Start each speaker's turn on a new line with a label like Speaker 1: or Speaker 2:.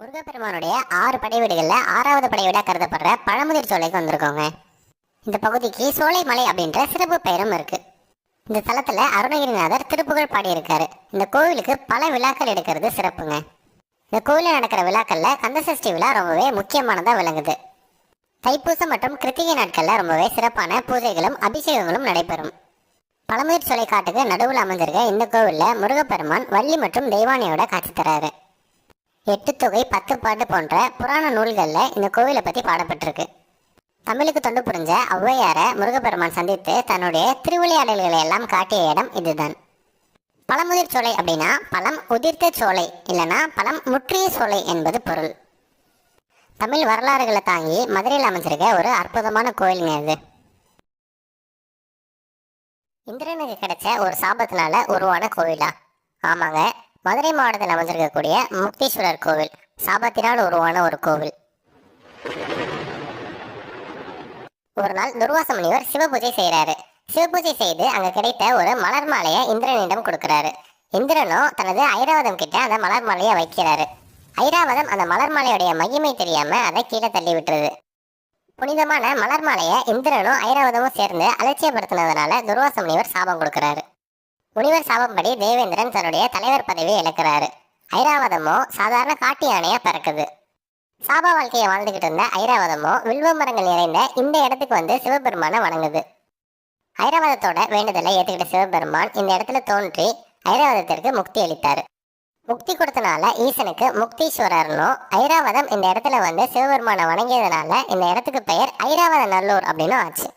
Speaker 1: முருகப்பெருமானுடைய ஆறு படைவீடுகளில் ஆறாவது படைவீடாக கருதப்படுற பழமுதிர் சோலைக்கு வந்திருக்கோங்க. இந்த பகுதிக்கு சோலைமலை அப்படின்ற சிறப்பு பெயரும் இருக்கு. இந்த தலத்தில் அருணகிரிநாதர் திருப்புகழ் பாடியிருக்காரு. இந்த கோவிலுக்கு பல விழாக்கள் எடுக்கிறது சிறப்புங்க. இந்த கோவிலில் நடக்கிற விழாக்களில் கந்தசஷ்டி விழா ரொம்பவே முக்கியமானதாக விளங்குது. தைப்பூசம் மற்றும் கிருத்திகை நாட்களில் ரொம்பவே சிறப்பான பூஜைகளும் அபிஷேகங்களும் நடைபெறும். பழமுதிர் சோலை காட்டுக்கு நடுவில் அமைந்திருக்க இந்த கோவிலில் முருகப்பெருமான் வள்ளி மற்றும் தெய்வானியோட காட்சி தராரு. எட்டு தொகை பத்து பாட்டு போன்ற புராண நூல்களில் இந்த கோவிலை பற்றி பாடப்பட்டிருக்கு. தமிழுக்கு தொண்டு புரிஞ்ச ஔவையாரை முருகப்பெருமான் சந்தித்து தன்னுடைய திருவிளையாடல்களை எல்லாம் காட்டிய இடம் இதுதான். பழமுதிர் சோலை அப்படின்னா பழம் உதிர்த்த சோலை இல்லைன்னா பழம் முற்றிய சோலை என்பது பொருள். தமிழ் வரலாறுகளை தாங்கி மதுரையில் அமைஞ்சிருக்க ஒரு அற்புதமான கோயிலுங்க இது. இந்திரனுக்கு கிடைச்ச ஒரு சாபத்தினால உருவான கோவிலா ஆமாங்க. மதுரை மாவட்டத்தில் அமைஞ்சிருக்கக்கூடிய முக்தீஸ்வரர் கோவில் சாபத்தினால் உருவான ஒரு கோவில். ஒரு நாள் துர்வாச முனிவர் சிவபூஜை செய்கிறாரு சிவபூஜை செய்து அங்க கிடைத்த ஒரு மலர் மாலையை இந்திரனிடம் கொடுக்கிறாரு. இந்திரனும் தனது ஐராவதம் கிட்ட அந்த மலர் மாலையை வைக்கிறாரு. ஐராவதம் அந்த மலர் மாலையுடைய மகிமை தெரியாம அதை கீழே தள்ளி விட்டுருது. புனிதமான மலர் மாலையை இந்திரனும் ஐராவதமும் சேர்ந்து அலட்சியப்படுத்தினதுனால துர்வாச முனிவர் சாபம் கொடுக்கிறாரு. முனிவர் சாபப்படி தேவேந்திரன் தன்னுடைய தலைவர் பதவியை இழக்கிறாரு. ஐராவதமோ சாதாரண காட்டு யானையா பிறக்குது. சாப வாழ்க்கையை வாழ்ந்துகிட்டு இருந்த ஐராவதமோ வில்வ மரங்கள் நிறைந்த இந்த இடத்துக்கு வந்து சிவபெருமானை வணங்குது. ஐராவதத்தோட வேண்டுதலை ஏற்றுக்கிட்ட சிவபெருமான் இந்த இடத்துல தோன்றி ஐராவதத்திற்கு முக்தி அளித்தார். முக்தி கொடுத்தனால ஈசனுக்கு முக்தீஸ்வரர்னும் ஐராவதம் இந்த இடத்துல வந்து சிவபெருமானை வணங்கியதுனால இந்த இடத்துக்கு பெயர் ஐராவத நல்லூர் அப்படின்னு ஆச்சு.